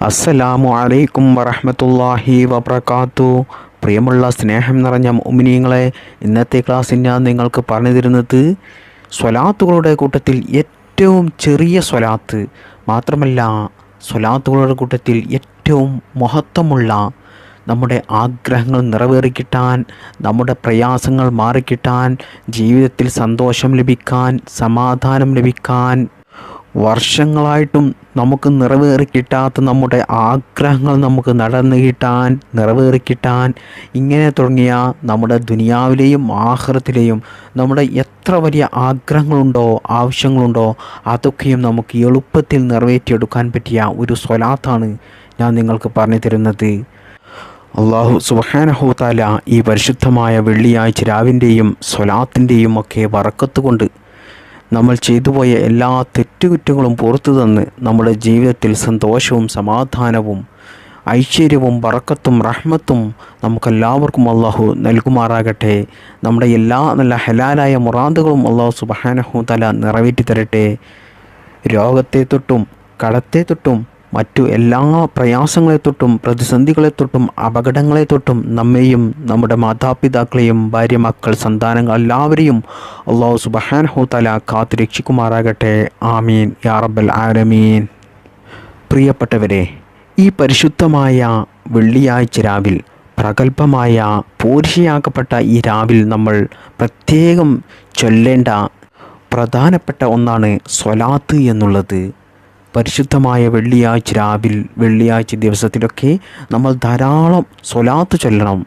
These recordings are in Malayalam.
അസ്സലാമു അലൈക്കും വറഹ്മത്തുള്ളാഹി വബറകാത്തു. പ്രിയമുള്ള സ്നേഹം നിറഞ്ഞ ഉമിനിയങ്ങളെ ഇന്നത്തെ ക്ലാസ്സിൽ ഞാൻ നിങ്ങൾക്ക് പറഞ്ഞു തരുന്നത് സ്വലാത്തുകളുടെ കൂട്ടത്തിൽ ഏറ്റവും ചെറിയ സ്വലാത്ത് മാത്രമല്ല സ്വലാത്തുകളുടെ കൂട്ടത്തിൽ ഏറ്റവും മഹത്വമുള്ള നമ്മുടെ ആഗ്രഹങ്ങൾ നിറവേറിക്കിട്ടാൻ നമ്മുടെ പ്രയാസങ്ങൾ മാറിക്കിട്ടാൻ ജീവിതത്തിൽ സന്തോഷം ലഭിക്കാൻ സമാധാനം ലഭിക്കാൻ വർഷങ്ങളായിട്ടും നമുക്ക് നിറവേറി കിട്ടാത്ത നമ്മുടെ ആഗ്രഹങ്ങൾ നമുക്ക് നടന്നു കിട്ടാൻ നിറവേറി കിട്ടാൻ ഇങ്ങനെ തുടങ്ങിയ നമ്മുടെ ദുനിയാവിലെയും ആഹൃത്തിലെയും നമ്മുടെ എത്ര വലിയ ആഗ്രഹങ്ങളുണ്ടോ ആവശ്യങ്ങളുണ്ടോ അതൊക്കെയും നമുക്ക് എളുപ്പത്തിൽ നിറവേറ്റിയെടുക്കാൻ പറ്റിയ ഒരു സ്വലാത്താണ് ഞാൻ നിങ്ങൾക്ക് പറഞ്ഞു തരുന്നത്. അള്ളാഹു സുബഹാനഹുതാല ഈ പരിശുദ്ധമായ വെള്ളിയാഴ്ച രാവിന്റെയും സ്വലാത്തിന്റെയും ഒക്കെ വറക്കത്ത് കൊണ്ട് നമ്മൾ ചെയ്തുപോയ എല്ലാ തെറ്റുകുറ്റങ്ങളും പുറത്തു തന്ന് നമ്മുടെ ജീവിതത്തിൽ സന്തോഷവും സമാധാനവും ഐശ്വര്യവും പറക്കത്തും റഹ്മത്തും നമുക്കെല്ലാവർക്കും അള്ളാഹു നൽകുമാറാകട്ടെ. നമ്മുടെ എല്ലാ നല്ല ഹലാലായ മുറാദുകളും അള്ളാഹു സുബഹാനഹു തല നിറവേറ്റി തരട്ടെ രോഗത്തെ തൊട്ടും കടത്തെ തൊട്ടും മറ്റു എല്ലാ പ്രയാസങ്ങളെ തൊട്ടും പ്രതിസന്ധികളെ തൊട്ടും അപകടങ്ങളെ തൊട്ടും നമ്മെയും നമ്മുടെ മാതാപിതാക്കളെയും ഭാര്യ മക്കൾ സന്താനങ്ങൾ എല്ലാവരെയും അള്ളാഹു സുബഹാനഹു തല കാത്തു രക്ഷിക്കുമാറാകട്ടെ. ആമീൻ. യാറബൽ ആരമീൻ പ്രിയപ്പെട്ടവരെ ഈ പരിശുദ്ധമായ വെള്ളിയാഴ്ച രാവിൽ പ്രഗത്ഭമായ പൂർഷിയാക്കപ്പെട്ട ഈ രാവിൽ നമ്മൾ പ്രത്യേകം ചൊല്ലേണ്ട പ്രധാനപ്പെട്ട ഒന്നാണ് സ്വലാത്ത് എന്നുള്ളത്. പരിശുദ്ധമായ വെള്ളിയാഴ്ച രാവിൽ വെള്ളിയാഴ്ച ദിവസത്തിലൊക്കെ നമ്മൾ ധാരാളം സ്വലാത്ത് ചൊല്ലണം.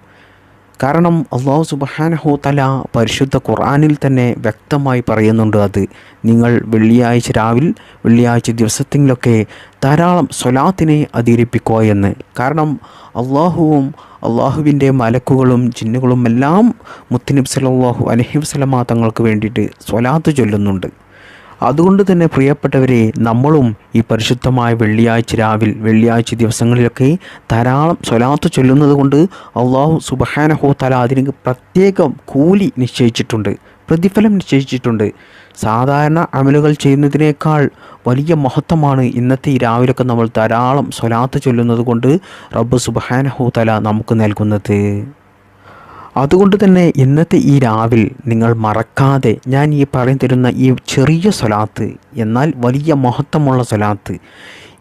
കാരണം അള്ളാഹു സുബഹാനഹു തല പരിശുദ്ധ ഖുർആനിൽ തന്നെ വ്യക്തമായി പറയുന്നുണ്ട് അത്. നിങ്ങൾ വെള്ളിയാഴ്ച രാവിൽ വെള്ളിയാഴ്ച ദിവസത്തിലൊക്കെ ധാരാളം സ്വലാത്തിനെ അധികരിപ്പിക്കുക എന്ന്. കാരണം അള്ളാഹുവും അള്ളാഹുവിന്റെ മലക്കുകളും ജിന്നുകളും എല്ലാം മുത്തനബ് സലാഹു തങ്ങൾക്ക് വേണ്ടിയിട്ട് സ്വലാത്ത് ചൊല്ലുന്നുണ്ട്. അതുകൊണ്ട് തന്നെ പ്രിയപ്പെട്ടവരെ നമ്മളും ഈ പരിശുദ്ധമായ വെള്ളിയാഴ്ച രാവിൽ വെള്ളിയാഴ്ച ദിവസങ്ങളിലൊക്കെ ധാരാളം സ്വലാത്ത് ചൊല്ലുന്നത് കൊണ്ട് അള്ളാഹു സുബഹാനഹോ തല അതിന് പ്രത്യേകം കൂലി നിശ്ചയിച്ചിട്ടുണ്ട് പ്രതിഫലം നിശ്ചയിച്ചിട്ടുണ്ട്. സാധാരണ അമലുകൾ ചെയ്യുന്നതിനേക്കാൾ വലിയ മഹത്വമാണ് ഇന്നത്തെ ഈ രാവിലൊക്കെ നമ്മൾ ധാരാളം സ്വലാത്ത് ചൊല്ലുന്നത് കൊണ്ട് റബ്ബ് സുബഹാനഹോ തല നമുക്ക് നൽകുന്നത്. അതുകൊണ്ട് തന്നെ ഇന്നത്തെ ഈ രാവിൽ നിങ്ങൾ മറക്കാതെ ഞാൻ ഈ പറഞ്ഞു തരുന്ന ഈ ചെറിയ സ്വലാത്ത് എന്നാൽ വലിയ മഹത്വമുള്ള സ്വലാത്ത്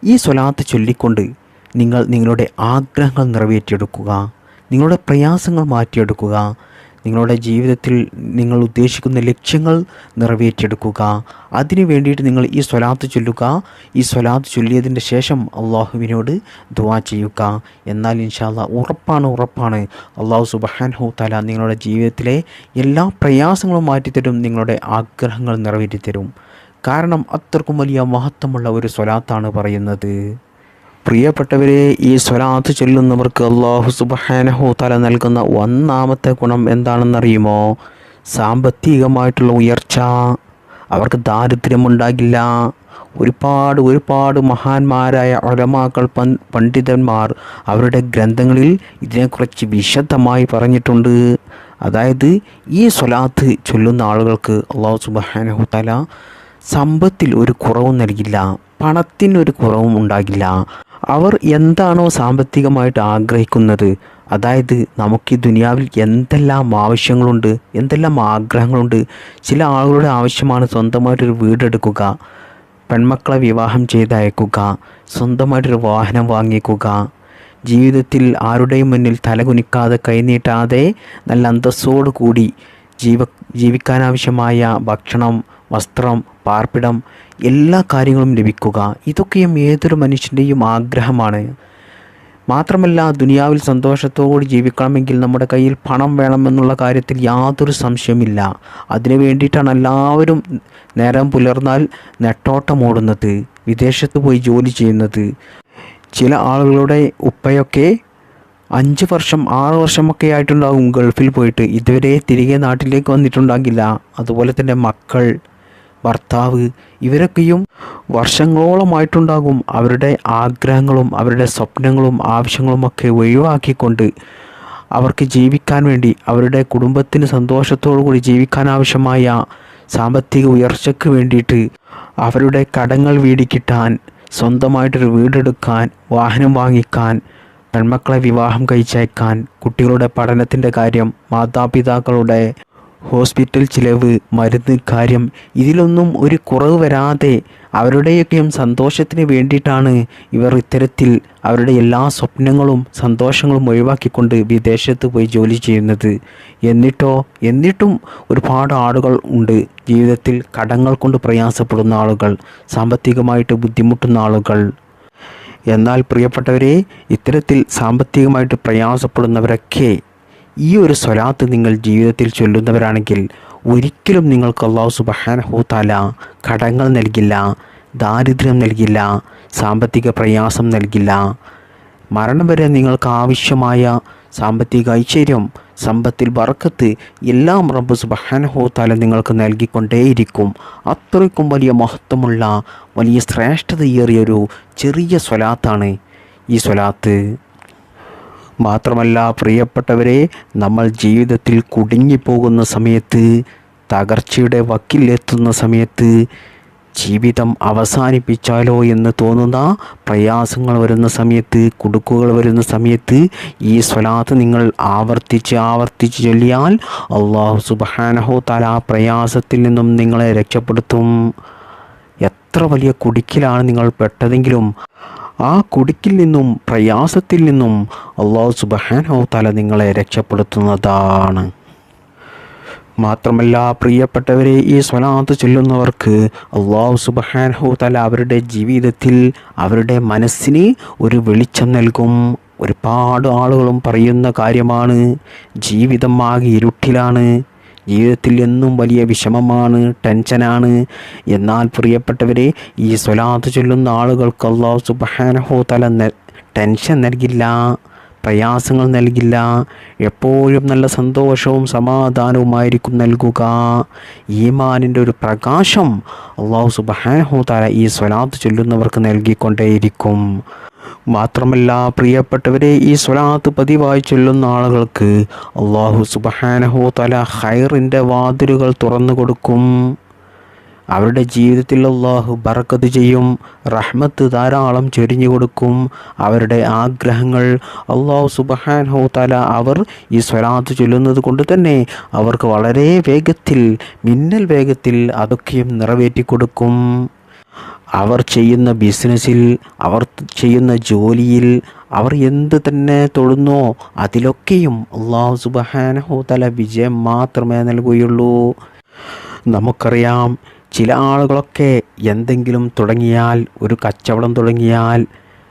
ഈ സ്വലാത്ത് ചൊല്ലിക്കൊണ്ട് നിങ്ങൾ നിങ്ങളുടെ ആഗ്രഹങ്ങൾ നിറവേറ്റിയെടുക്കുക നിങ്ങളുടെ പ്രയാസങ്ങൾ മാറ്റിയെടുക്കുക നിങ്ങളുടെ ജീവിതത്തിൽ നിങ്ങൾ ഉദ്ദേശിക്കുന്ന ലക്ഷ്യങ്ങൾ നിറവേറ്റിയെടുക്കുക. അതിനു വേണ്ടിയിട്ട് നിങ്ങൾ ഈ സ്വലാത്ത് ചൊല്ലുക. ഈ സ്വലാത്ത് ചൊല്ലിയതിന്റെ ശേഷം അള്ളാഹുവിനോട് ദുവാ ചെയ്യുക. എന്നാൽ ഇൻഷാല്ല ഉറപ്പാണ് ഉറപ്പാണ്. അള്ളാഹു സുബഹാൻ തല നിങ്ങളുടെ ജീവിതത്തിലെ എല്ലാ പ്രയാസങ്ങളും മാറ്റിത്തരും നിങ്ങളുടെ ആഗ്രഹങ്ങൾ നിറവേറ്റിത്തരും. കാരണം അത്രക്കും വലിയ മഹത്വമുള്ള ഒരു സ്വലാത്താണ് പറയുന്നത്. പ്രിയപ്പെട്ടവരെ ഈ സ്വലാത്ത് ചൊല്ലുന്നവർക്ക് അള്ളാഹു സുബഹാനഹു തല നൽകുന്ന ഒന്നാമത്തെ ഗുണം എന്താണെന്നറിയുമോ? സാമ്പത്തികമായിട്ടുള്ള ഉയർച്ച. അവർക്ക് ദാരിദ്ര്യം ഉണ്ടാകില്ല ഒരുപാട് ഒരുപാട് മഹാന്മാരായ ഒലമാക്കൾ പണ്ഡിതന്മാർ അവരുടെ ഗ്രന്ഥങ്ങളിൽ ഇതിനെക്കുറിച്ച് വിശദമായി പറഞ്ഞിട്ടുണ്ട്. അതായത് ഈ സ്വലാത്ത് ചൊല്ലുന്ന ആളുകൾക്ക് അള്ളാഹു സുബഹാനഹു തല സമ്പത്തിൽ ഒരു കുറവും നൽകില്ല. പണത്തിനൊരു കുറവും ഉണ്ടാകില്ല. അവർ എന്താണോ സാമ്പത്തികമായിട്ട് ആഗ്രഹിക്കുന്നത്. അതായത് നമുക്ക് ഈ ദുനിയാവിൽ എന്തെല്ലാം ആവശ്യങ്ങളുണ്ട് എന്തെല്ലാം ആഗ്രഹങ്ങളുണ്ട് ചില ആളുകളുടെ ആവശ്യമാണ് സ്വന്തമായിട്ടൊരു വീടെടുക്കുക പെൺമക്കളെ വിവാഹം ചെയ്തയക്കുക സ്വന്തമായിട്ടൊരു വാഹനം വാങ്ങിക്കുക ജീവിതത്തിൽ ആരുടെയും മുന്നിൽ തലകുനിക്കാതെ കൈനീട്ടാതെ നല്ല അന്തസ്സോടു കൂടി ജീവ ജീവിക്കാനാവശ്യമായ ഭക്ഷണം വസ്ത്രം പാർപ്പിടം എല്ലാ കാര്യങ്ങളും ലഭിക്കുക ഇതൊക്കെയും ഏതൊരു മനുഷ്യന്റെയും ആഗ്രഹമാണ്. മാത്രമല്ല ദുനിയാവിൽ സന്തോഷത്തോടെ ജീവിക്കണമെങ്കിൽ നമ്മുടെ കയ്യിൽ പണം വേണമെന്നുള്ള കാര്യത്തിൽ യാതൊരു സംശയമില്ല അതിനു വേണ്ടിയിട്ടാണ് എല്ലാവരും നേരം പുലർന്നാൽ നെട്ടോട്ടമോടുന്നത് വിദേശത്ത് പോയി ജോലി ചെയ്യുന്നത്. ചില ആളുകളുടെ ഉപ്പയൊക്കെ അഞ്ച് വർഷം ആറ് വർഷമൊക്കെ ആയിട്ടുണ്ടാകും ഗൾഫിൽ പോയിട്ട്. ഇതുവരെ തിരികെ നാട്ടിലേക്ക് വന്നിട്ടുണ്ടാകില്ല. അതുപോലെ തന്നെ മക്കൾ ഭർത്താവ് ഇവരൊക്കെയും വർഷങ്ങളോളമായിട്ടുണ്ടാകും അവരുടെ ആഗ്രഹങ്ങളും അവരുടെ സ്വപ്നങ്ങളും ആവശ്യങ്ങളും ഒക്കെ ഒഴിവാക്കിക്കൊണ്ട് അവർക്ക് ജീവിക്കാൻ വേണ്ടി അവരുടെ കുടുംബത്തിന് സന്തോഷത്തോടു കൂടി ജീവിക്കാൻ ആവശ്യമായ സാമ്പത്തിക ഉയർച്ചയ്ക്ക് വേണ്ടിയിട്ട് അവരുടെ കടങ്ങൾ വീടിക്കിട്ടാൻ സ്വന്തമായിട്ടൊരു വീടെടുക്കാൻ വാഹനം വാങ്ങിക്കാൻ പെൺമക്കളെ വിവാഹം കഴിച്ചയക്കാൻ കുട്ടികളുടെ പഠനത്തിന്റെ കാര്യം മാതാപിതാക്കളുടെ ഹോസ്പിറ്റൽ ചിലവ് മരുന്ന് കാര്യം ഇതിലൊന്നും ഒരു കുറവ് വരാതെ അവരുടെയൊക്കെയും സന്തോഷത്തിന് വേണ്ടിയിട്ടാണ് ഇവർ ഇത്തരത്തിൽ അവരുടെ എല്ലാ സ്വപ്നങ്ങളും സന്തോഷങ്ങളും ഒഴിവാക്കിക്കൊണ്ട് വിദേശത്ത് പോയി ജോലി ചെയ്യുന്നത്. എന്നിട്ടോ എന്നിട്ടും ഒരുപാട് ആളുകൾ ഉണ്ട് ജീവിതത്തിൽ കടങ്ങൾ കൊണ്ട് പ്രയാസപ്പെടുന്ന ആളുകൾ സാമ്പത്തികമായിട്ട് ബുദ്ധിമുട്ടുന്ന ആളുകൾ. എന്നാൽ പ്രിയപ്പെട്ടവരെ ഇത്തരത്തിൽ സാമ്പത്തികമായിട്ട് പ്രയാസപ്പെടുന്നവരൊക്കെ ഈ ഒരു സ്വലാത്ത് നിങ്ങൾ ജീവിതത്തിൽ ചൊല്ലുന്നവരാണെങ്കിൽ ഒരിക്കലും നിങ്ങൾക്ക് അള്ളാഹു സുബഹാനഹൂത്താല താല കടങ്ങൾ നൽകില്ല ദാരിദ്ര്യം നൽകില്ല സാമ്പത്തിക പ്രയാസം നൽകില്ല. മരണം വരെ നിങ്ങൾക്ക് ആവശ്യമായ സാമ്പത്തിക ഐശ്വര്യം സമ്പത്തിൽ വറക്കത്ത് എല്ലാം റബ്ബ് സുബഹാനഹൂത്താല താല നിങ്ങൾക്ക് നൽകിക്കൊണ്ടേയിരിക്കും. അത്രയ്ക്കും വലിയ മഹത്വമുള്ള വലിയ ശ്രേഷ്ഠതയേറിയൊരു ചെറിയ സ്വലാത്താണ് ഈ സ്വലാത്ത്. മാത്രമല്ല പ്രിയപ്പെട്ടവരെ നമ്മൾ ജീവിതത്തിൽ കുടുങ്ങിപ്പോകുന്ന സമയത്ത് തകർച്ചയുടെ വക്കിലെത്തുന്ന സമയത്ത് ജീവിതം അവസാനിപ്പിച്ചാലോ എന്ന് തോന്നുന്ന പ്രയാസങ്ങൾ വരുന്ന സമയത്ത് കുടുക്കുകൾ വരുന്ന സമയത്ത് ഈ സ്വലാത്ത് നിങ്ങൾ ആവർത്തിച്ച് ആവർത്തിച്ച് ചൊല്ലിയാൽ അള്ളാഹു സുബാനഹോ തല ആ പ്രയാസത്തിൽ നിന്നും നിങ്ങളെ രക്ഷപ്പെടുത്തും. എത്ര വലിയ കുടുക്കിലാണ് നിങ്ങൾ പെട്ടതെങ്കിലും ആ കുടുക്കിൽ നിന്നും പ്രയാസത്തിൽ നിന്നും അള്ളാഹു സുബഹാനോ തല നിങ്ങളെ രക്ഷപ്പെടുത്തുന്നതാണ്. മാത്രമല്ല പ്രിയപ്പെട്ടവരെ ഈ സ്വലാത്ത് ചൊല്ലുന്നവർക്ക് അള്ളാഹു സുബഹാനഹു തല അവരുടെ ജീവിതത്തിൽ അവരുടെ മനസ്സിന് ഒരു വെളിച്ചം നൽകും. ഒരുപാട് ആളുകളും പറയുന്ന കാര്യമാണ് ജീവിതം ആകെ ഇരുട്ടിലാണ്. ജീവിതത്തിൽ എന്നും വലിയ വിഷമമാണ് ടെൻഷനാണ്. എന്നാൽ പ്രിയപ്പെട്ടവരെ ഈ സ്വലാത്ത് ചൊല്ലുന്ന ആളുകൾക്ക് അള്ളാഹു സുബാനഹോ തല ടെൻഷൻ നൽകില്ല പ്രയാസങ്ങൾ നൽകില്ല. എപ്പോഴും നല്ല സന്തോഷവും സമാധാനവുമായിരിക്കും നൽകുക. ഈമാനിന്റെ ഒരു പ്രകാശം അള്ളാഹു സുബാനഹോ താല ഈ സ്വലാത്ത് ചൊല്ലുന്നവർക്ക് നൽകിക്കൊണ്ടേയിരിക്കും. മാത്രമല്ല പ്രിയപ്പെട്ടവരെ ഈ സ്വലാത്ത് പതിവായി ചൊല്ലുന്ന ആളുകൾക്ക് അള്ളാഹു സുബഹാനഹോ തല ഹൈറിന്റെ വാതിലുകൾ തുറന്നു കൊടുക്കും. അവരുടെ ജീവിതത്തിൽ അള്ളാഹു ബറക്കത്ത് ചെയ്യും റഹ്മത്ത് ധാരാളം ചൊരിഞ്ഞു കൊടുക്കും. അവരുടെ ആഗ്രഹങ്ങൾ അള്ളാഹു സുബഹാൻ ഹോ തല അവർ ഈ സ്വലാത്ത് ചൊല്ലുന്നത് കൊണ്ട് തന്നെ അവർക്ക് വളരെ വേഗത്തിൽ മിന്നൽ വേഗത്തിൽ അതൊക്കെയും നിറവേറ്റി കൊടുക്കും അവർ ചെയ്യുന്ന ബിസിനസ്സിൽ അവർ ചെയ്യുന്ന ജോലിയിൽ അവർ എന്ത് തന്നെ തൊഴുന്നോ അതിലൊക്കെയും അള്ളാഹു സുബഹാനഹു തല വിജയം മാത്രമേ നൽകുകയുള്ളൂ. നമുക്കറിയാം ചില ആളുകളൊക്കെ എന്തെങ്കിലും തുടങ്ങിയാൽ ഒരു കച്ചവടം തുടങ്ങിയാൽ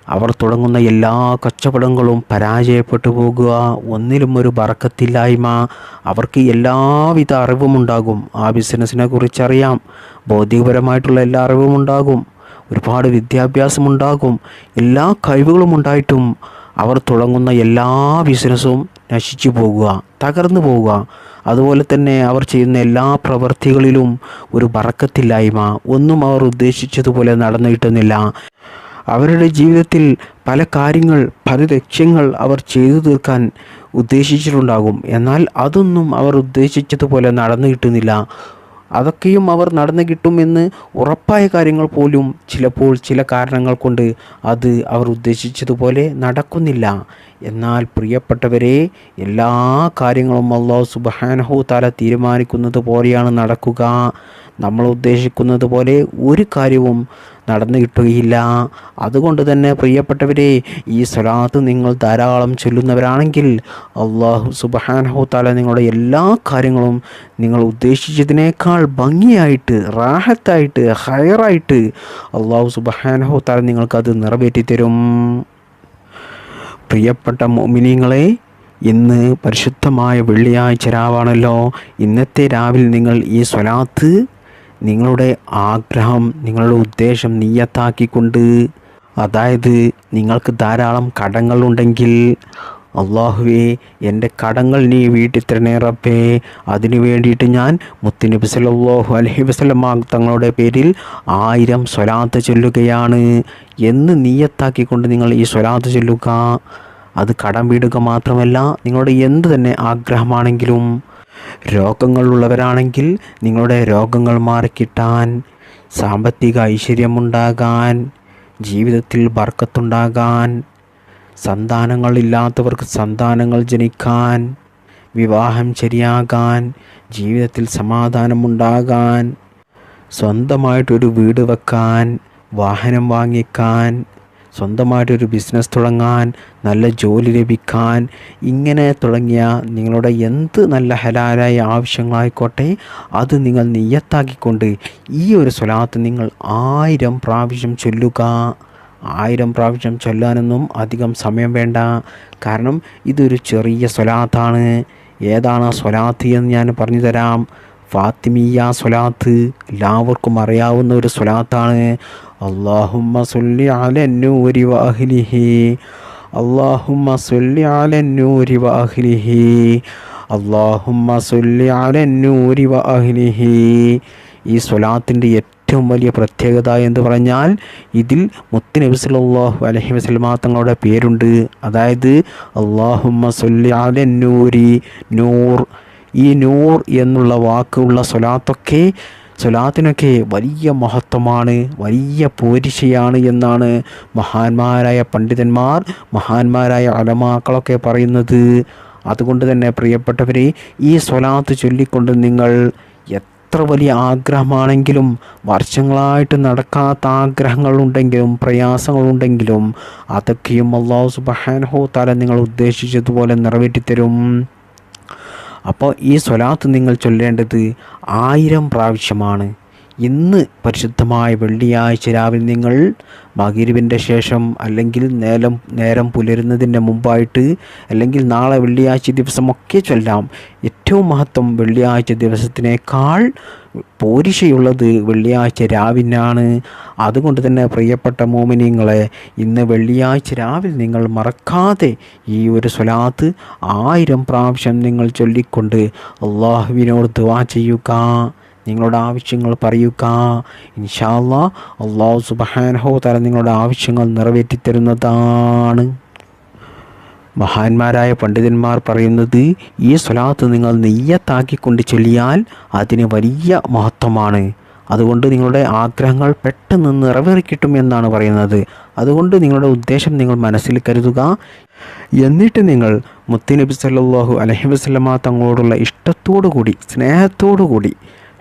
അവർ തുടങ്ങുന്ന എല്ലാ കച്ചവടങ്ങളും പരാജയപ്പെട്ടു പോകുക ഒന്നിലും ഒരു ബറക്കത്തില്ലായ്മ. അവർക്ക് എല്ലാവിധ അറിവും ഉണ്ടാകും. ആ ബിസിനസ്സിനെ കുറിച്ചറിയാം. ഭൗതികപരമായിട്ടുള്ള എല്ലാ അറിവും ഉണ്ടാകും. ഒരുപാട് വിദ്യാഭ്യാസം ഉണ്ടാകും. എല്ലാ കഴിവുകളും ഉണ്ടായിട്ടും അവർ തുടങ്ങുന്ന എല്ലാ ബിസിനസ്സും നശിച്ചു പോകുക തകർന്നു പോവുക അതുപോലെ തന്നെ അവർ ചെയ്യുന്ന എല്ലാ പ്രവൃത്തികളിലും ഒരു ബറക്കത്തില്ലായ്മ. ഒന്നും അവർ ഉദ്ദേശിച്ചതുപോലെ നടന്നു കിട്ടുന്നില്ല അവരുടെ ജീവിതത്തിൽ പല കാര്യങ്ങൾ പല ലക്ഷ്യങ്ങൾ അവർ ചെയ്തു തീർക്കാൻ ഉദ്ദേശിച്ചിട്ടുണ്ടാകും. എന്നാൽ അതൊന്നും അവർ ഉദ്ദേശിച്ചതുപോലെ നടന്നു കിട്ടുന്നില്ല. അതൊക്കെയും അവർ നടന്നു കിട്ടുമെന്ന് ഉറപ്പായ കാര്യങ്ങൾ പോലും ചിലപ്പോൾ ചില കാരണങ്ങൾ കൊണ്ട് അത് അവർ ഉദ്ദേശിച്ചതുപോലെ നടക്കുന്നില്ല. എന്നാൽ പ്രിയപ്പെട്ടവരെ എല്ലാ കാര്യങ്ങളും അള്ളാഹു സുബാനഹു താല തീരുമാനിക്കുന്നത് പോലെയാണ് നടക്കുക. നമ്മൾ ഉദ്ദേശിക്കുന്നത് പോലെ ഒരു കാര്യവും നടന്നു കിട്ടുകയില്ല. അതുകൊണ്ട് തന്നെ പ്രിയപ്പെട്ടവരെ ഈ സ്വലാത്ത് നിങ്ങൾ ധാരാളം ചൊല്ലുന്നവരാണെങ്കിൽ അള്ളാഹു സുബഹാനഹു താല നിങ്ങളുടെ എല്ലാ കാര്യങ്ങളും നിങ്ങൾ ഉദ്ദേശിച്ചതിനേക്കാൾ ഭംഗിയായിട്ട് റാഹത്തായിട്ട് ഹയറായിട്ട് അള്ളാഹു സുബഹാനഹു താല നിങ്ങൾക്കത് നിറവേറ്റി തരും. പ്രിയപ്പെട്ട മോമിനിയങ്ങളെ ഇന്ന് പരിശുദ്ധമായ വെള്ളിയാഴ്ച രാവാണല്ലോ. ഇന്നത്തെ രാവിലെ നിങ്ങൾ ഈ സ്വലാത്ത് നിങ്ങളുടെ ആഗ്രഹം നിങ്ങളുടെ ഉദ്ദേശം നീയത്താക്കിക്കൊണ്ട് അതായത് നിങ്ങൾക്ക് ധാരാളം കടങ്ങളുണ്ടെങ്കിൽ അള്ളാഹുവേ എന്റെ കടങ്ങൾ നീ വീട്ടിൽ തരണേ റബ്ബേ. അതിനു വേണ്ടിയിട്ട് ഞാൻ മുത്തുനബി സല്ലാഹു അലഹി വസ്ലമാ തങ്ങളുടെ പേരിൽ ആയിരം സ്വലാത്ത് ചൊല്ലുകയാണ്. എന്ന് നീയത്താക്കിക്കൊണ്ട് നിങ്ങൾ ഈ സ്വലാത്ത് ചൊല്ലുക. അത് കടം വീടുക മാത്രമല്ല നിങ്ങളുടെ എന്ത് തന്നെ ആഗ്രഹമാണെങ്കിലും രോഗങ്ങളുള്ളവരാണെങ്കിൽ നിങ്ങളുടെ രോഗങ്ങൾ മാറിക്കിട്ടാൻ സാമ്പത്തിക ഐശ്വര്യമുണ്ടാകാൻ ജീവിതത്തിൽ ബർക്കത്തുണ്ടാകാൻ സന്താനങ്ങളില്ലാത്തവർക്ക് സന്താനങ്ങൾ ജനിക്കാൻ വിവാഹം ശരിയാകാൻ ജീവിതത്തിൽ സമാധാനമുണ്ടാകാൻ സ്വന്തമായിട്ടൊരു വീട് വെക്കാൻ വാഹനം വാങ്ങിക്കാൻ സ്വന്തമായിട്ടൊരു ബിസിനസ് തുടങ്ങാൻ നല്ല ജോലി ലഭിക്കാൻ ഇങ്ങനെ തുടങ്ങിയ നിങ്ങളുടെ എന്ത് നല്ല ഹലാലായ ആവശ്യങ്ങളായിക്കോട്ടെ അത് നിങ്ങൾ നെയ്യത്താക്കിക്കൊണ്ട് ഈ ഒരു സ്വലാത്ത് നിങ്ങൾ ആയിരം പ്രാവശ്യം ചൊല്ലുക. ആയിരം പ്രാവശ്യം ചൊല്ലാനൊന്നും അധികം സമയം വേണ്ട. കാരണം ഇതൊരു ചെറിയ സ്വലാത്താണ്. ഏതാണ് സ്വലാത്തി എന്ന് ഞാൻ പറഞ്ഞു തരാം ഫാത്തിമിയ സ്വലാത്ത് എല്ലാവർക്കും അറിയാവുന്ന ഒരു സ്വലാത്താണ്. അള്ളാഹുമ്മ അലന്നൂരി അലന്നൂരി അലന്നൂരി ഈ സ്വലാത്തിന്റെ ഏറ്റവും വലിയ പ്രത്യേകത എന്ന് പറഞ്ഞാൽ ഇതിൽ മുത്തുനബി സല്ലല്ലാഹു അലൈഹി വസല്ലമ തങ്ങളുടെ പേരുണ്ട്. അതായത് അള്ളാഹുമ്മ സൊല്ലി അലന്നൂരി നൂർ ഈ നൂർ എന്നുള്ള വാക്കുള്ള സ്വലാത്തൊക്കെ സ്വലാത്തിനൊക്കെ വലിയ മഹത്വമാണ് വലിയ പോരിശയാണ് എന്നാണ് മഹാന്മാരായ പണ്ഡിതന്മാർ മഹാന്മാരായ അലമാക്കളൊക്കെ പറയുന്നത്. അതുകൊണ്ട് തന്നെ പ്രിയപ്പെട്ടവരെ ഈ സ്വലാത്ത് ചൊല്ലിക്കൊണ്ട് നിങ്ങൾ എത്ര വലിയ ആഗ്രഹമാണെങ്കിലും വർഷങ്ങളായിട്ട് നടക്കാത്ത ആഗ്രഹങ്ങളുണ്ടെങ്കിലും പ്രയാസങ്ങളുണ്ടെങ്കിലും അതൊക്കെയും അള്ളാഹു സുബഹാനഹോ തല നിങ്ങൾ ഉദ്ദേശിച്ചതുപോലെ നിറവേറ്റിത്തരും. അപ്പോൾ ഈ സ്വലാത്ത് നിങ്ങൾ ചൊല്ലേണ്ടത് ആയിരം പ്രാവശ്യമാണ്. ഇന്ന് പരിശുദ്ധമായ വെള്ളിയാഴ്ച രാവിലെ നിങ്ങൾ മകിരുവിന്റെ ശേഷം അല്ലെങ്കിൽ നേരം നേരം പുലരുന്നതിന്റെ മുമ്പായിട്ട് അല്ലെങ്കിൽ നാളെ വെള്ളിയാഴ്ച ദിവസമൊക്കെ ചൊല്ലാം. ഏറ്റവും മഹത്വം വെള്ളിയാഴ്ച ദിവസത്തിനേക്കാൾ പോരിശയുള്ളത് വെള്ളിയാഴ്ച രാവിനാണ്. അതുകൊണ്ട് തന്നെ പ്രിയപ്പെട്ട മോമിനിയങ്ങളെ ഇന്ന് വെള്ളിയാഴ്ച രാവിൽ നിങ്ങൾ മറക്കാതെ ഈ ഒരു സ്വലാത്ത് ആയിരം പ്രാവശ്യം നിങ്ങൾ ചൊല്ലിക്കൊണ്ട് അള്ളാഹുവിനോട് ദുവാ ചെയ്യുക. നിങ്ങളുടെ ആവശ്യങ്ങൾ പറയുക. ഇൻഷാല്ല അള്ളാഹു സുബഹാനഹോ തല നിങ്ങളുടെ ആവശ്യങ്ങൾ നിറവേറ്റിത്തരുന്നതാണ്. മഹാന്മാരായ പണ്ഡിതന്മാർ പറയുന്നത് ഈ സ്വലാത്ത് നിങ്ങൾ നെയ്യത്താക്കിക്കൊണ്ട് ചൊല്ലിയാൽ അതിന് വലിയ മഹത്വമാണ്. അതുകൊണ്ട് നിങ്ങളുടെ ആഗ്രഹങ്ങൾ പെട്ടെന്ന് നിറവേറിക്കിട്ടും എന്നാണ് പറയുന്നത്. അതുകൊണ്ട് നിങ്ങളുടെ ഉദ്ദേശം നിങ്ങൾ മനസ്സിൽ കരുതുക. എന്നിട്ട് നിങ്ങൾ മുത്തുനബി സല്ലാഹു അലഹി വസല്ലമ തങ്ങളോടുള്ള ഇഷ്ടത്തോടു കൂടി സ്നേഹത്തോടു കൂടി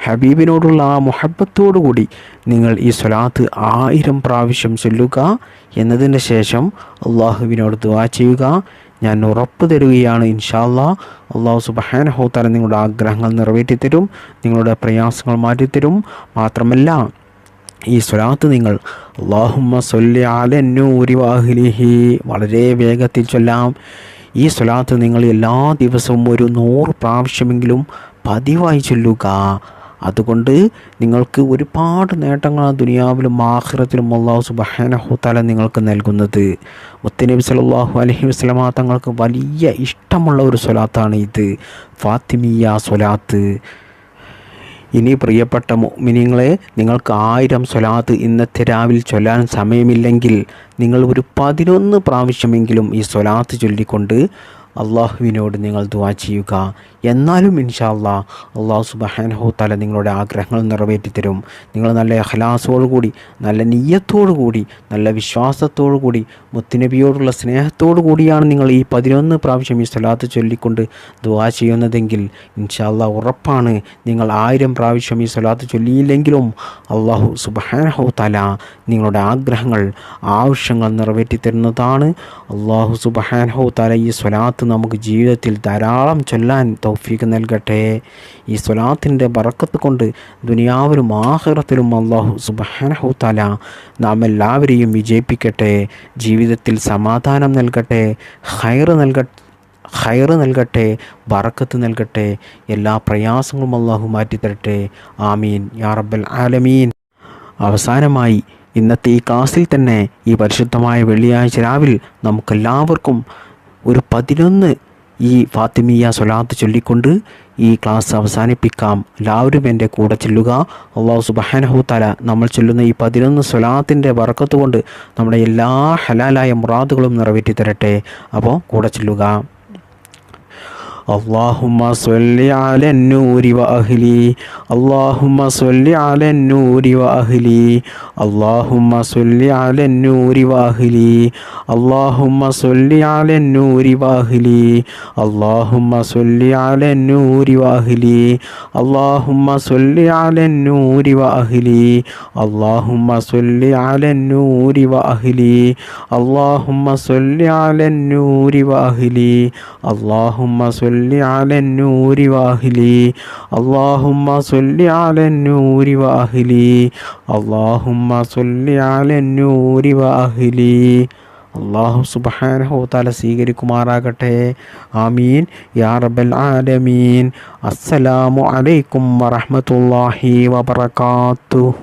ഹബീബിനോടുള്ള ആ മുഹബത്തോടുകൂടി നിങ്ങൾ ഈ സ്വലാത്ത് ആയിരം പ്രാവശ്യം ചൊല്ലുക. എന്നതിന് ശേഷം അള്ളാഹുവിനോട് ദുവാ ചെയ്യുക. ഞാൻ ഉറപ്പ് തരുകയാണ് ഇൻഷാല്ലാ അള്ളാഹു സുബഹാനഹോ ഹോത്താല നിങ്ങളുടെ ആഗ്രഹങ്ങൾ നിറവേറ്റിത്തരും നിങ്ങളുടെ പ്രയാസങ്ങൾ മാറ്റിത്തരും. മാത്രമല്ല ഈ സ്വലാത്ത് നിങ്ങൾ അള്ളാഹുമ്മ സൊല്ലി അലന്നൂരി വാഹിലിഹി വളരെ വേഗത്തിൽ ചൊല്ലാം. ഈ സ്വലാത്ത് നിങ്ങൾ എല്ലാ ദിവസവും ഒരു നൂറ് പ്രാവശ്യമെങ്കിലും പതിവായി ചൊല്ലുക. അതുകൊണ്ട് നിങ്ങൾക്ക് ഒരുപാട് നേട്ടങ്ങളാണ് ദുനിയാവിലും ആഖിറത്തിലും അള്ളാഹു സുബഹാനഹു തല നിങ്ങൾക്ക് നൽകുന്നത്. മുത്തനബി സലാഹു അലഹി വസല്ലമ തങ്ങൾക്ക് വലിയ ഇഷ്ടമുള്ള ഒരു സ്വലാത്താണ് ഇത്. ഫാത്തിമിയ സ്വലാത്ത്. ഇനി പ്രിയപ്പെട്ട മിനിങ്ങളെ നിങ്ങൾക്ക് ആയിരം സ്വലാത്ത് ഇന്നത്തെ രാവിലെ ചൊല്ലാൻ സമയമില്ലെങ്കിൽ നിങ്ങൾ ഒരു പതിനൊന്ന് പ്രാവശ്യമെങ്കിലും ഈ സ്വലാത്ത് ചൊല്ലിക്കൊണ്ട് അള്ളാഹുവിനോട് നിങ്ങൾ ദുവാ ചെയ്യുക. എന്നാലും ഇൻഷാല്ലാ അള്ളാഹു സുബഹാനഹു തല നിങ്ങളുടെ ആഗ്രഹങ്ങൾ നിറവേറ്റി തരും നിങ്ങൾ നല്ല അഹ്ലാസോടു കൂടി നല്ല നീയത്തോടു കൂടി നല്ല വിശ്വാസത്തോടു കൂടി മുത്തുനബിയോടുള്ള സ്നേഹത്തോടു കൂടിയാണ് നിങ്ങൾ ഈ പതിനൊന്ന് പ്രാവശ്യം ഈ സ്ഥലത്ത് ചൊല്ലിക്കൊണ്ട് ദുവാ ചെയ്യുന്നതെങ്കിൽ ഇൻഷാല്ല ഉറപ്പാണ് നിങ്ങൾ ആയിരം പ്രാവശ്യം ഈ സ്വലാത്ത് ചൊല്ലിയില്ലെങ്കിലും അള്ളാഹു സുബഹാനഹു തല നിങ്ങളുടെ ആഗ്രഹങ്ങൾ ആവശ്യങ്ങൾ നിറവേറ്റി തരുന്നതാണ് അള്ളാഹു സുബഹാനഹു തല ഈ സ്വലാത്ത് നമുക്ക് ജീവിതത്തിൽ ധാരാളം ചൊല്ലാൻ തൗഫീക്ക് നൽകട്ടെ. ഈ സ്വലാത്തിന്റെ ബറക്കത്ത് കൊണ്ട് ദുനിയാവിലും ആഹ്റത്തിലും അള്ളാഹു സുബാനഹുത്തല തല നാം എല്ലാവരെയും വിജയിപ്പിക്കട്ടെ. ജീവിതത്തിൽ സമാധാനം നൽകട്ടെ ഹൈറ് നൽകട്ടെ ഹൈറ് നൽകട്ടെ ബറക്കത്ത് നൽകട്ടെ. എല്ലാ പ്രയാസങ്ങളും അള്ളാഹു മാറ്റിത്തരട്ടെ. ആമീൻ. യാ റബ്ബൽ ആലമീൻ. അവസാനമായി ഇന്നത്തെ ഈ ക്ലാസ്സിൽ തന്നെ ഈ പരിശുദ്ധമായ വെള്ളിയാഴ്ച രാവിൽ നമുക്കെല്ലാവർക്കും ഒരു പതിനൊന്ന് ഈ ഫാത്തിമിയ സ്വലാത്ത് ചൊല്ലിക്കൊണ്ട് ഈ ക്ലാസ് അവസാനിപ്പിക്കാം. എല്ലാവരും എന്റെ കൂടെ ചെല്ലുക. അള്ളാഹു സുബഹാനഹു തല നമ്മൾ ചൊല്ലുന്ന ഈ പതിനൊന്ന് സ്വലാത്തിന്റെ വറക്കത്ത് കൊണ്ട് നമ്മുടെ എല്ലാ ഹലാലായ മുറാദുകളും നിറവേറ്റി തരട്ടെ അപ്പോൾ കൂടെ ചെല്ലുക. اللهم صل على النور وأهلي اللهم صل على النور وأهلي اللهم صل على النور وأهلي اللهم صل على النور وأهلي اللهم صل على النور وأهلي اللهم صل على النور وأهلي اللهم صل على النور وأهلي اللهم صل على النور وأهلي اللهم صل സൊല്ലി അലന്നൂരി വാഹിലി അള്ളാഹുമ്മ സൊല്ലി അലന്നൂരി വാഹിലി അള്ളാഹുമ്മ സൊല്ലി അലന്നൂരി വാഹിലി അള്ളാഹു സുബാനഹോത്താല സ്വീകരിക്കുമാറാകട്ടെ. ആമീൻ. യാ റബൽ ആലമീൻ. അസ്സലാമു അലൈക്കും വറഹമത്തല്ലാഹി വബർക്കാത്തു